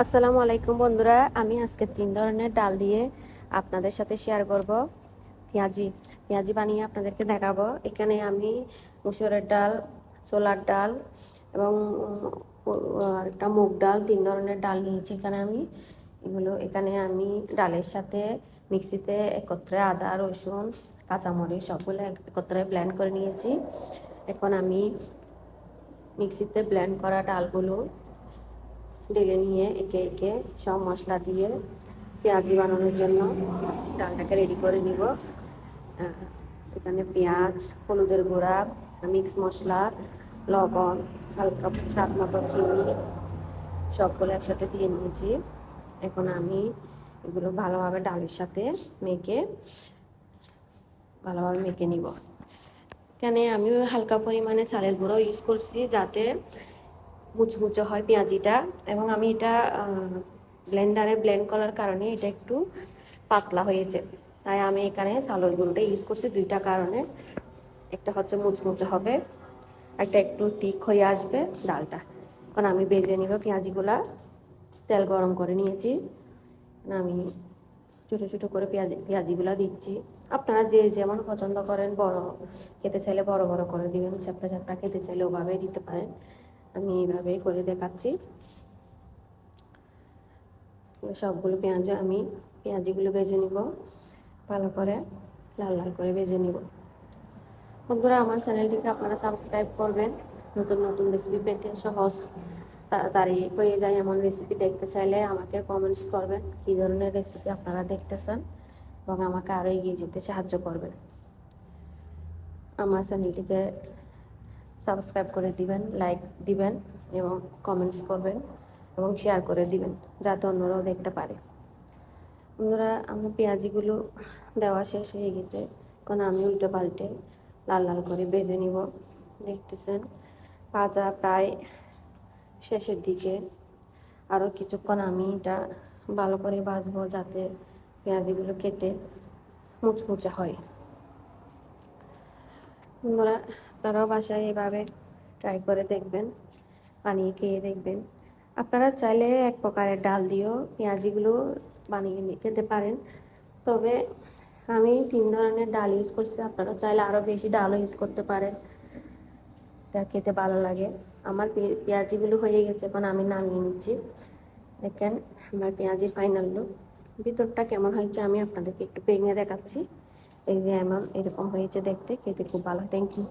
আসসালামু আলাইকুম বন্ধুরা, আমি আজকে তিন ধরনের ডাল দিয়ে আপনাদের সাথে শেয়ার করব। পেঁয়াজি পেঁয়াজি বানিয়ে আপনাদেরকে দেখাবো। এখানে আমি মুসুরের ডাল, ছোলার ডাল এবং একটা মুগ ডাল, তিন ধরনের ডাল নিয়েছি এখানে আমি। এগুলো এখানে আমি ডালের সাথে মিক্সিতে একত্রে আদা, রসুন, কাঁচামরিচ সবগুলো একত্রে ব্লেন্ড করে নিয়েছি। এখন আমি মিক্সিতে ব্লেন্ড করা ডালগুলো ঢেলে নিয়ে একে একে সব মশলা দিয়ে পেঁয়াজি বানানোর জন্য ডালটাকে রেডি করে নিব। এখানে পেঁয়াজ, হলুদের গুঁড়া মিক্স মশলা, লবণ, হালকা স্বাদ মতো চিনি সবগুলো একসাথে দিয়ে নিয়েছি। এখন আমি এগুলো ভালোভাবে ডালের সাথে মেখে ভালোভাবে মেখে নিব। এখানে আমি হালকা পরিমাণে চালের গুঁড়ো ইউজ করছি যাতে মুচমুচে হয় পেঁয়াজিটা এবং আমি এটা ব্লেন্ডারে ব্লেন্ড করার কারণে এটা একটু পাতলা হয়েছে। তাই আমি এখানে চালের গুঁড়োটা ইউজ করছি দুইটা কারণে। একটা হচ্ছে মুচমুচে হবে, একটা একটু তিক হয়ে আসবে ডালটা। কারণ আমি বেজে নিব পেঁয়াজিগুলা, তেল গরম করে নিয়েছি। আমি ছোটো ছোটো করে পেঁয়াজি, পেঁয়াজিগুলা দিচ্ছি। আপনারা যে যেমন পছন্দ করেন, বড় খেতে চাইলে বড় বড় করে দিবেন চ্যাপটা চ্যাপটা খেতে চাইলে ওভাবেই দিতে পারেন। আমি এইভাবেই করে দেখাচ্ছি। সবগুলো পেঁয়াজ, আমি পেঁয়াজিগুলো ভেজে নিব, ভালো করে লাল লাল করে ভেজে নিব। বন্ধুরা, আমার চ্যানেলটিকে আপনারা সাবস্ক্রাইব করবেন। নতুন নতুন রেসিপি পেতে সহজ তাড়াতাড়ি হয়ে যায় এমন রেসিপি দেখতে চাইলে আমাকে কমেন্টস করবেন কী ধরনের রেসিপি আপনারা দেখতেছেন এবং আমাকে আরও এগিয়ে যেতে সাহায্য করবেন। আমার চ্যানেলটিকে সাবস্ক্রাইব করে দিবেন লাইক দিবেন এবং কমেন্টস করবেন এবং শেয়ার করে দিবেন যাতে অন্যরাও দেখতে পারে। বন্ধুরা, আমার পেঁয়াজিগুলো দেওয়া শেষ হয়ে গেছে। কারণ আমি উল্টো পাল্টে লাল লাল করে বেজে নিব। দেখতেছেন, ভাজা প্রায় শেষের দিকে। আরও কিছুক্ষণ আমি এটা ভালো করে ভাজবো যাতে পেঁয়াজিগুলো খেতে মুচমুচে হয়। বন্ধুরা, আপনারাও বাসায় এভাবে ট্রাই করে দেখবেন, বানিয়ে খেয়ে দেখবেন। আপনারা চাইলে এক প্রকারের ডাল দিয়েও পেঁয়াজিগুলো বানিয়ে নিয়ে খেতে পারেন। তবে আমি তিন ধরনের ডাল ইউজ করছি, আপনারা চাইলে আরও বেশি ডালও ইউজ করতে পারেন। তা খেতে ভালো লাগে। আমার পেঁয়াজিগুলো হয়ে গেছে, এখন আমি নামিয়ে নিচ্ছি। দেখেন, আমার পেঁয়াজির ফাইনাল লুক ভিতরটা কেমন হয়েছে আমি আপনাদেরকে একটু ভেঙে দেখাচ্ছি। এই যে এমন এরকম হয়েছে দেখতে খেতে খুব ভালো থ্যাংক ইউ